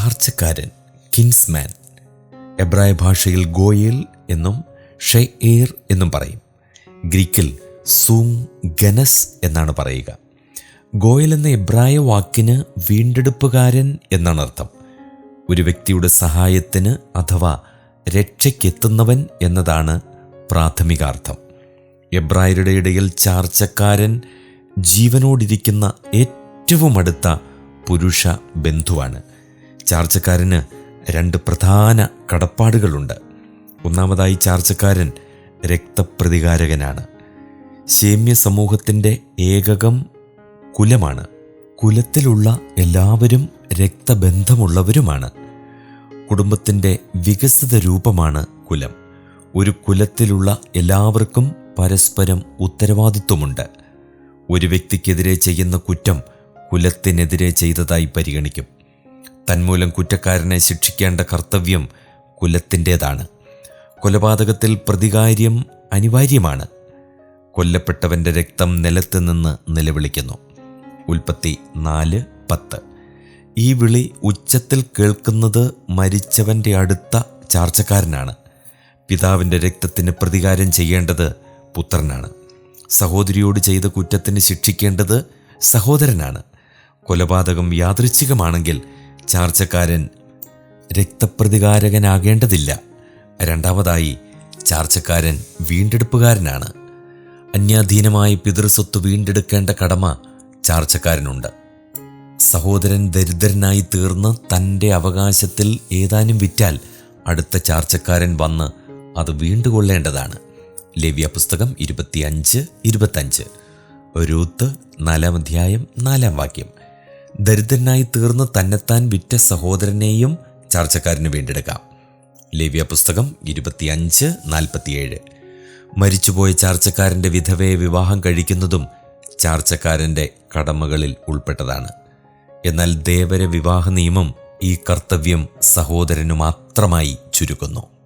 ചാർച്ചക്കാരൻ കിൻസ്മാൻ എബ്രായ ഭാഷയിൽ ഗോയേൽ എന്നും ഷെയർ എന്നും പറയും. ഗ്രീക്കിൽ സൂങ് ഗനസ് എന്നാണ് പറയുക. ഗോയൽ എന്ന എബ്രായ വാക്കിന് വീണ്ടെടുപ്പുകാരൻ എന്നാണ് അർത്ഥം. ഒരു വ്യക്തിയുടെ സഹായത്തിന് അഥവാ രക്ഷയ്ക്കെത്തുന്നവൻ എന്നതാണ് പ്രാഥമികാർത്ഥം. എബ്രായരുടെ ഇടയിൽ ചാർച്ചക്കാരൻ ജീവനോടിരിക്കുന്ന ഏറ്റവും അടുത്ത പുരുഷ ബന്ധുവാണ്. ചാർച്ചക്കാരന് രണ്ട് പ്രധാന കടപ്പാടുകളുണ്ട്. ഒന്നാമതായി ചാർച്ചക്കാരൻ രക്തപ്രതികാരകനാണ്. ശേമ്യ സമൂഹത്തിന്റെ ഏകകം കുലമാണ്. കുലത്തിലുള്ള എല്ലാവരും രക്തബന്ധമുള്ളവരുമാണ്. കുടുംബത്തിന്റെ വികസിത രൂപമാണ് കുലം. ഒരു കുലത്തിലുള്ള എല്ലാവർക്കും പരസ്പരം ഉത്തരവാദിത്വമുണ്ട്. ഒരു വ്യക്തിക്കെതിരെ ചെയ്യുന്ന കുറ്റം കുലത്തിനെതിരെ ചെയ്തതായി പരിഗണിക്കും. തന്മൂലം കുറ്റക്കാരനെ ശിക്ഷിക്കേണ്ട കർത്തവ്യം കുലത്തിന്റേതാണ്. കൊലപാതകത്തിൽ പ്രതികാര്യം അനിവാര്യമാണ്. കൊല്ലപ്പെട്ടവന്റെ രക്തം നിലത്ത് നിന്ന് നിലവിളിക്കുന്നു. ഉൽപ്പത്തി നാല് പത്ത്. ഈ വിളി ഉച്ചത്തിൽ കേൾക്കുന്നത് മരിച്ചവന്റെ അടുത്ത ചാർച്ചക്കാരനാണ്. പിതാവിന്റെ രക്തത്തിന് പ്രതികാരം ചെയ്യേണ്ടത് പുത്രനാണ്. സഹോദരിയോട് ചെയ്ത കുറ്റത്തിന് ശിക്ഷിക്കേണ്ടത് സഹോദരനാണ്. കൊലപാതകം യാദൃച്ഛികമാണെങ്കിൽ ചാർച്ചക്കാരൻ രക്തപ്രതികാരകനാകേണ്ടതില്ല. രണ്ടാമതായി ചാർച്ചക്കാരൻ വീണ്ടെടുപ്പുകാരനാണ്. അന്യാധീനമായി പിതൃസ്വത്ത് വീണ്ടെടുക്കേണ്ട കടമ ചാർച്ചക്കാരനുണ്ട്. സഹോദരൻ ദരിദ്രനായി തീർന്ന് തന്റെ അവകാശത്തിൽ ഏതാനും വിറ്റാൽ അടുത്ത ചാർച്ചക്കാരൻ വന്ന് അത് വീണ്ടുകൊള്ളേണ്ടതാണ്. ലവ്യ പുസ്തകം ഇരുപത്തിയഞ്ച് ഇരുപത്തഞ്ച്. രൂത്ത് നാലാം അധ്യായം നാലാം വാക്യം. ദരിദ്രനായി തീർന്ന് തന്നെത്താൻ വിറ്റ സഹോദരനെയും ചാർച്ചക്കാരന് വീണ്ടെടുക്കാം. ലേവ്യ പുസ്തകം ഇരുപത്തിയഞ്ച് നാൽപ്പത്തിയേഴ്. മരിച്ചുപോയ ചാർച്ചക്കാരന്റെ വിധവയെ വിവാഹം കഴിക്കുന്നതും ചാർച്ചക്കാരന്റെ കടമകളിൽ ഉൾപ്പെട്ടതാണ്. എന്നാൽ ദേവര വിവാഹ നിയമം ഈ കർത്തവ്യം സഹോദരനു മാത്രമായി ചുരുക്കുന്നു.